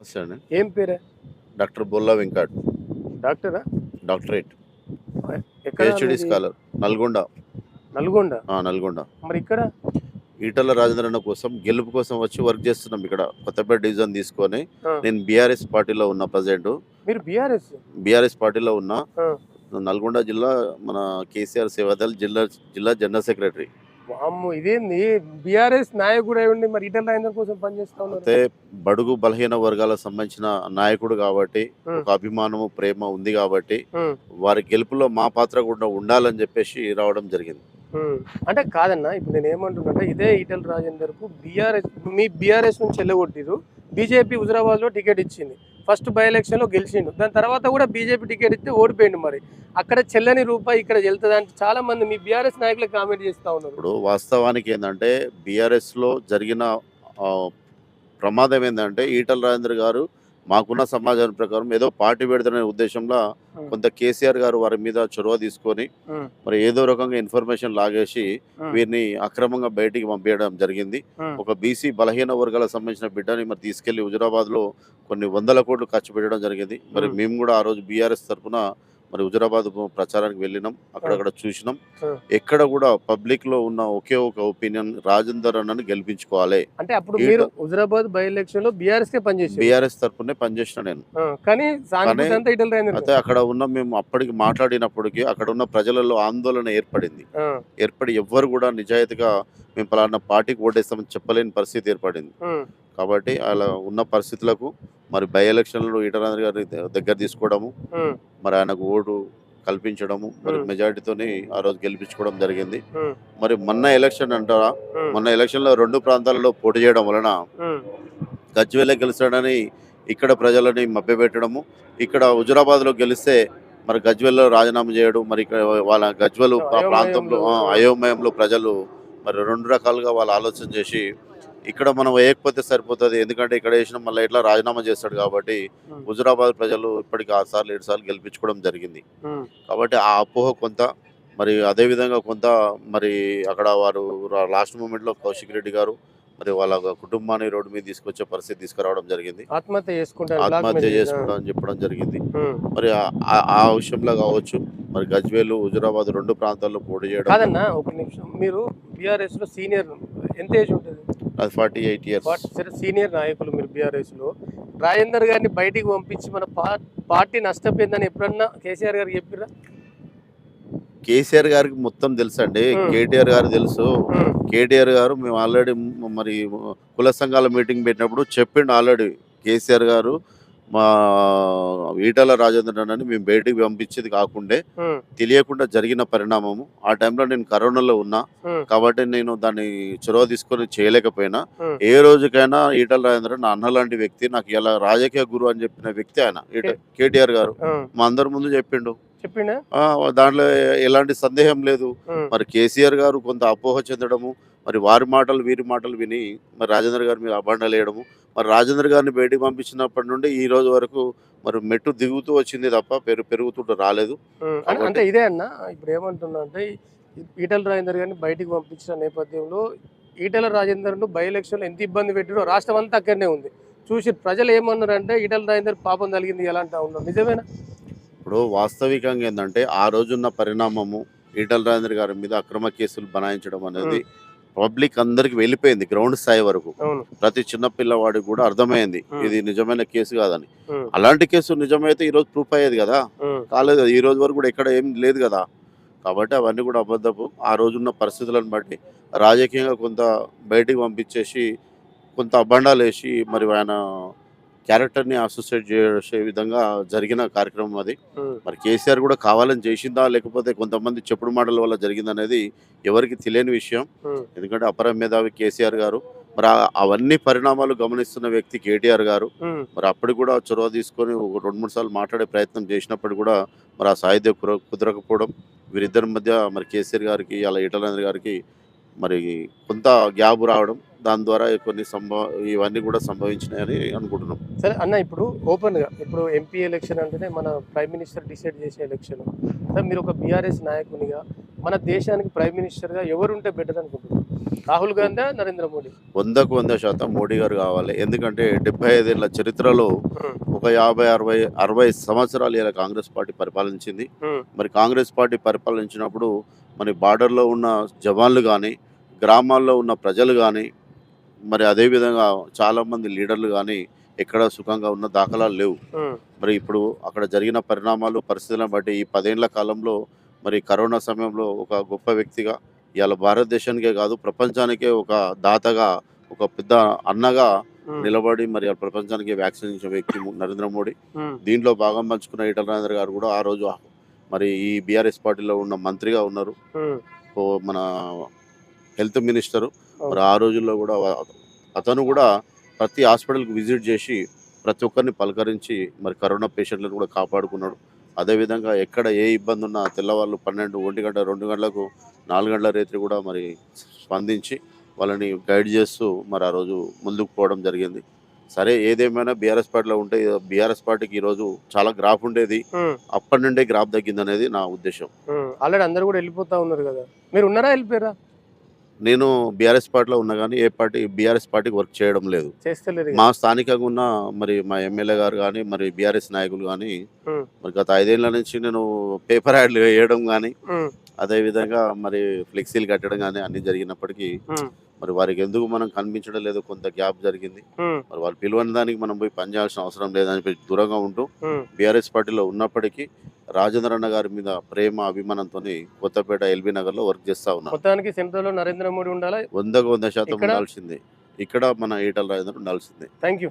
నమస్తే ఏం పేరే? డాక్టర్ బొల్లా వెంకట్. డాక్టరా? Doctorate. PhD? Scholar. Nalgonda. Nalgonda? Nalgonda. మరి ఇక్కడ? ఈటల రాజేంద్రన్న కోసం గెలుపు కోసం వచ్చి వర్క్ చేస్తున్నాం ఇక్కడ. కొత్తపేట డివిజన్ తీసుకొని. నేను బీఆర్ఎస్ పార్టీలో ఉన్నా ప్రజెంట్ మీరు బీఆర్ఎస్? బీఆర్ఎస్ పార్టీలో ఉన్నా. నల్గొండ జిల్లా మన కేసీఆర్ సేవాదల్ జిల్లా జిల్లా జనరల్ సెక్రటరీ. అమ్ము ఇదేంది? బీఆర్ఎస్ నాయకుడు అయి ఉండి మరి ఈటల రాజేందర్ కోసం పనిచేస్తా ఉన్నారు? అయితే బడుగు బలహీన వర్గాలకు సంబంధించిన నాయకుడు కాబట్టి. ఒక అభిమానము ప్రేమ ఉంది కాబట్టి ఉం, వారి గెలుపులో మా పాత్ర కూడా ఉండాలని చెప్పేసి రావడం జరిగింది. ఉం. అంటే కాదన్నా ఇప్పుడు నేను ఏమంటున్నా ఇదే ఈటల రాజేందర్కు బీఆర్ఎస్ మీ బీఆర్ఎస్ నుంచి వెళ్ళగొట్టిరు బీజేపీ హుజరాబాద్లో టికెట్ ఇచ్చింది. ఫస్ట్ బై ఎలక్షన్లో గెలిచిండు. దాని తర్వాత కూడా బీజేపీ టికెట్ ఇస్తే ఓడిపోయిండు మరి. అక్కడ చెల్లని రూపాయి ఇక్కడ వెళ్తుంది అంటే చాలా మంది మీ బీఆర్ఎస్ నాయకులు కామెంట్ చేస్తా ఉన్నారు. ఇప్పుడు వాస్తవానికి ఏంటంటే బీఆర్ఎస్లో జరిగిన ప్రమాదం ఏంటంటే ఈటల రాజేంద్ర గారు మాకున్న సమాచారం ప్రకారం ఏదో పార్టీ పెడతారనే ఉద్దేశంలో. కొంత కేసీఆర్ గారు వారి మీద చొరవ తీసుకొని మరి ఏదో రకంగా ఇన్ఫర్మేషన్ లాగేసి వీరిని అక్రమంగా బయటికి పంపించడం జరిగింది. ఒక బీసీ బలహీన వర్గాలకు సంబంధించిన బిడ్డని మరి తీసుకెళ్ళి హుజురాబాద్లో కొన్ని వందల కోట్లు ఖర్చు పెట్టడం జరిగింది మరి. మేము కూడా ఆ రోజు బీఆర్ఎస్ తరఫున మరి హుజురాబాద్ ప్రచారానికి వెళ్ళినాం. అక్కడక్కడ చూసినాం. ఎక్కడ కూడా పబ్లిక్లో ఉన్న ఒకే ఒక ఒపీనియన్ రాజేందర్ అన్నని గెలిపించుకోవాలి. అంటే అప్పుడు మీరు హుజరాబాద్ బై ఎలక్షన్లో బీఆర్ఎస్ కే బీఆర్ఎస్ తరఫునే పనిచేసిన నేను. కానీ అయితే అక్కడ ఉన్న మేము అప్పటికి మాట్లాడినప్పటికీ అక్కడ ఉన్న ప్రజలలో ఆందోళన ఏర్పడింది. ఏర్పడి ఎవ్వరు కూడా నిజాయితీగా మేము పలానా పార్టీకి ఓటేస్తామని చెప్పలేని పరిస్థితి ఏర్పడింది. కాబట్టి అలా ఉన్న పరిస్థితులకు మరి బై ఎలక్షన్లో ఈటరాజు గారి దగ్గర తీసుకోవడము మరి ఆయనకు ఓటు కల్పించడము మరి. మెజారిటీతోని ఆ రోజు గెలిపించుకోవడం జరిగింది. మరి మొన్న ఎలక్షన్ అంటారా? మొన్న ఎలక్షన్లో రెండు ప్రాంతాలలో పోటీ చేయడం వలన గజ్వేలే గెలిచాడని ఇక్కడ ప్రజలని మభ్యపెట్టడము ఇక్కడ హుజురాబాద్లో గెలిస్తే మరి గజ్వేల్లో రాజీనామా చేయడం మరి ఇక్కడ వాళ్ళ గజ్వెల్ ప్రాంతంలో అయోమయంలో ప్రజలు మరి రెండు రకాలుగా వాళ్ళు ఆలోచన చేసి ఇక్కడ మనం వేయకపోతే సరిపోతుంది. ఎందుకంటే ఇక్కడ వేసిన మళ్ళీ ఇట్లా రాజీనామా చేస్తాడు కాబట్టి హుజురాబాద్ ప్రజలు ఇప్పటికి ఆరు సార్లు ఏడు సార్లు గెలిపించుకోవడం జరిగింది. కాబట్టి ఆ అపోహ కొంత మరి అదేవిధంగా కొంత మరి అక్కడ వారు లాస్ట్ మూమెంట్లో కౌశిక్ రెడ్డి గారు మరి వాళ్ళ కుటుంబాన్ని రోడ్డు మీద తీసుకొచ్చే పరిస్థితి తీసుకురావడం జరిగింది. ఆత్మహత్య చేసుకుంటారు black ఆత్మహత్య. చేసుకుంటా అని చెప్పడం జరిగింది. మరి ఆ- విషయంలో కావచ్చు మరి గజ్వేలు హుజురాబాద్ రెండు ప్రాంతాల్లో పోటీ చేయడం కాదన్నా ఒక నిమిషం. మీరు బీఆర్ఎస్లో సీనియర్ ఎంత ఏజ్ ఉంటుంది? అది ఫార్టీ ఎయిట్ ఇయర్స్. సరే సీనియర్ నాయకులు మీరు బీఆర్ఎస్లో రాజేందర్ గారిని బయటికి పంపించి మన పార్టీ నష్టపోయిందని ఎప్పుడన్నా కేసీఆర్ గారికి చెప్పిరా కేసీఆర్ గారికి మొత్తం తెలుసు అండి Hmm. కేటీఆర్ గారు తెలుసు. కేటీఆర్ గారు మేము ఆల్రెడీ మరి కుల సంఘాల మీటింగ్ పెట్టినప్పుడు చెప్పిండు ఆల్రెడీ కేసీఆర్ గారు. మా ఈటల రాజేంద్ర అని మేము బయటికి పంపించేది కాకుండే తెలియకుండా జరిగిన పరిణామము. ఆ టైంలో నేను కరోనాలో ఉన్నా కాబట్టి నేను దాన్ని చొరవ తీసుకొని చేయలేకపోయినా. ఏ రోజుకైనా ఈటల రాజేంద్ర నా అన్న లాంటి వ్యక్తి నాకు ఇలా రాజకీయ గురువు అని చెప్పిన వ్యక్తి ఆయన కేటీఆర్ గారు. మా అందరి ముందు చెప్పిండు. చెప్పిండా? దాంట్లో ఎలాంటి సందేహం లేదు. మరి కేసీఆర్ గారు కొంత అపోహ చెందడము మరి వారి మాటలు వీరి మాటలు విని మరి రాజేంద్ర గారి మీద అభండాలు వేయడము. మరి రాజేంద్ర గారిని బయటికి పంపించినప్పటి నుండి ఈ రోజు వరకు మరి మెట్టు దిగుతూ వచ్చింది తప్ప పెరుగు పెరుగుతూ రాలేదు. అంటే ఇదే అన్న ఇప్పుడు ఏమంటున్నా అంటే ఈటల రాజేందర్ గారిని బయటికి పంపించిన నేపథ్యంలో ఈటల రాజేందర్ను బై ఎలక్షన్ ఎంత ఇబ్బంది పెట్టిరో రాష్ట్రం అంతా అక్కడనే ఉంది. చూసి ప్రజలు ఏమన్నారు అంటే ఈటల రాజేందర్ పాపం కలిగింది ఎలా అంటా ఉన్నారు? నిజమేనా? ఇప్పుడు వాస్తవికంగా ఏంటంటే ఆ రోజున్న పరిణామము ఈటల రాజేంద్ర గారి మీద అక్రమ కేసులు బనాయించడం అనేది పబ్లిక్ అందరికి వెళ్ళిపోయింది గ్రౌండ్ స్థాయి వరకు. ప్రతి చిన్న పిల్లవాడికి కూడా అర్థమైంది. ఇది నిజమైన కేసు కాదని. అలాంటి కేసు నిజమైతే ఈ రోజు ప్రూఫ్ అయ్యేది కదా? కాలేదు కదా ఈ రోజు వరకు కూడా ఎక్కడ ఏం లేదు కదా? కాబట్టి అవన్నీ కూడా అబద్ధపు. ఆ రోజున్న పరిస్థితులను బట్టి రాజకీయంగా కొంత బయటికి పంపించేసి కొంత అబండాలు వేసి మరి ఆయన క్యారెక్టర్ని అసోసియేట్ చేసే విధంగా జరిగిన కార్యక్రమం అది. మరి కేసీఆర్ కూడా కావాలని చేసిందా లేకపోతే కొంతమంది చెప్పుడు మాటల వల్ల జరిగిందనేది ఎవరికి తెలియని విషయం. ఎందుకంటే అపర మేధావి కేసీఆర్ గారు మరి అవన్నీ పరిణామాలు గమనిస్తున్న వ్యక్తి కేటీఆర్ గారు మరి అప్పుడు కూడా చొరవ తీసుకొని ఒక రెండు మూడు సార్లు మాట్లాడే ప్రయత్నం చేసినప్పుడు కూడా మరి ఆ కుర కుదరకపోవడం వీరిద్దరి మధ్య మరి కేసీఆర్ గారికి అలా ఈటలేంద్ర గారికి మరి కొంత గ్యాప్ రావడం దాని ద్వారా కొన్ని సంభవ ఇవన్నీ కూడా సంభవించినాయని అనుకుంటున్నాం. సరే అన్న ఇప్పుడు ఓపెన్గా ఇప్పుడు ఎంపీ ఎలక్షన్ అంటేనే మన ప్రైమ్ మినిస్టర్ డిసైడ్ చేసే ఎలక్షన్. అంటే మీరు ఒక బీఆర్ఎస్ నాయకునిగా మన దేశానికి ప్రైమ్ మినిస్టర్గా ఎవరు ఉంటే బెటర్ అనుకుంటున్నారు? రాహుల్ గాంధీ నరేంద్ర మోడీ? వందకు వంద శాతం మోడీ గారు కావాలి. ఎందుకంటే డెబ్బై ఐదేళ్ళ చరిత్రలో ఒక యాభై అరవై అరవై సంవత్సరాలు ఇలా కాంగ్రెస్ పార్టీ పరిపాలించింది. మరి కాంగ్రెస్ పార్టీ పరిపాలించినప్పుడు మరి బార్డర్లో ఉన్న జవాన్లు కానీ గ్రామాల్లో ఉన్న ప్రజలు కానీ మరి అదేవిధంగా చాలామంది లీడర్లు కానీ ఎక్కడ సుఖంగా ఉన్న దాఖలాలు లేవు. మరి ఇప్పుడు అక్కడ జరిగిన పరిణామాలు పరిస్థితులను బట్టి ఈ పదేళ్ళ కాలంలో మరి కరోనా సమయంలో ఒక గొప్ప వ్యక్తిగా ఇవాళ భారతదేశానికే కాదు ప్రపంచానికే ఒక దాతగా ఒక పెద్ద అన్నగా నిలబడి మరి ప్రపంచానికి వ్యాక్సిన్ ఇచ్చిన వ్యక్తి నరేంద్ర మోడీ. దీంట్లో భాగం పంచుకున్న ఈటల రాజేంద్ర గారు కూడా ఆ రోజు మరి ఈ బీఆర్ఎస్ పార్టీలో ఉన్న మంత్రిగా ఉన్నారు. మన హెల్త్ మినిస్టరు. మరి ఆ రోజుల్లో కూడా అతను కూడా ప్రతి హాస్పిటల్కి విజిట్ చేసి ప్రతి ఒక్కరిని పలకరించి మరి కరోనా పేషెంట్లను కూడా కాపాడుకున్నాడు. అదేవిధంగా ఎక్కడ ఏ ఇబ్బంది ఉన్నా తెల్లవాళ్ళు పన్నెండు ఒంటి గంట రెండు గంటలకు నాలుగు గంటల రేత్రి కూడా మరి స్పందించి వాళ్ళని గైడ్ చేస్తూ మరి ఆ రోజు ముందుకు పోవడం జరిగింది. సరే ఏదేమైనా బీఆర్ఎస్ పార్టీలో ఉంటే బీఆర్ఎస్ పార్టీకి ఈరోజు చాలా గ్రాఫ్ ఉండేది. అప్పటి నుండే గ్రాఫ్ తగ్గింది అనేది నా ఉద్దేశం. ఆల్రెడీ అందరు కూడా వెళ్ళిపోతా ఉన్నారు కదా. మీరు ఉన్నారా వెళ్ళిపోయారా? నేను బీఆర్ఎస్ పార్టీలో ఉన్నా కానీ ఏ పార్టీ బీఆర్ఎస్ పార్టీకి వర్క్ చేయడం లేదు. మా స్థానికంగా ఉన్న మరి మా ఎమ్మెల్యే గారు కానీ మరి బీఆర్ఎస్ నాయకులు కానీ. మరి గత ఐదేళ్ళ నుంచి నేను పేపర్ యాడ్లు వేయడం కానీ అదేవిధంగా మరి ఫ్లెక్సీలు కట్టడం కానీ అన్ని జరిగినప్పటికీ మరి వారికి ఎందుకు మనం కనిపించడం లేదు? కొంత గ్యాప్ జరిగింది. మరి వాళ్ళు పిలువని దానికి మనం పోయి పనిచేయాల్సిన అవసరం లేదని దూరంగా ఉంటూ. బీఆర్ఎస్ పార్టీలో ఉన్నప్పటికీ రాజేంద్ర అన్న గారి మీద ప్రేమ అభిమానంతో కొత్తపేట ఎల్బీ నగర్లో వర్క్ చేస్తా ఉన్నా మొత్తానికి సెంట్రల్లో నరేంద్ర మోడీ ఉండాలా? వందకు వంద శాతం? ఉండాల్సిందే. ఇక్కడ మన ఈటల రాజేంద్ర ఉండాల్సిందే. Thank you.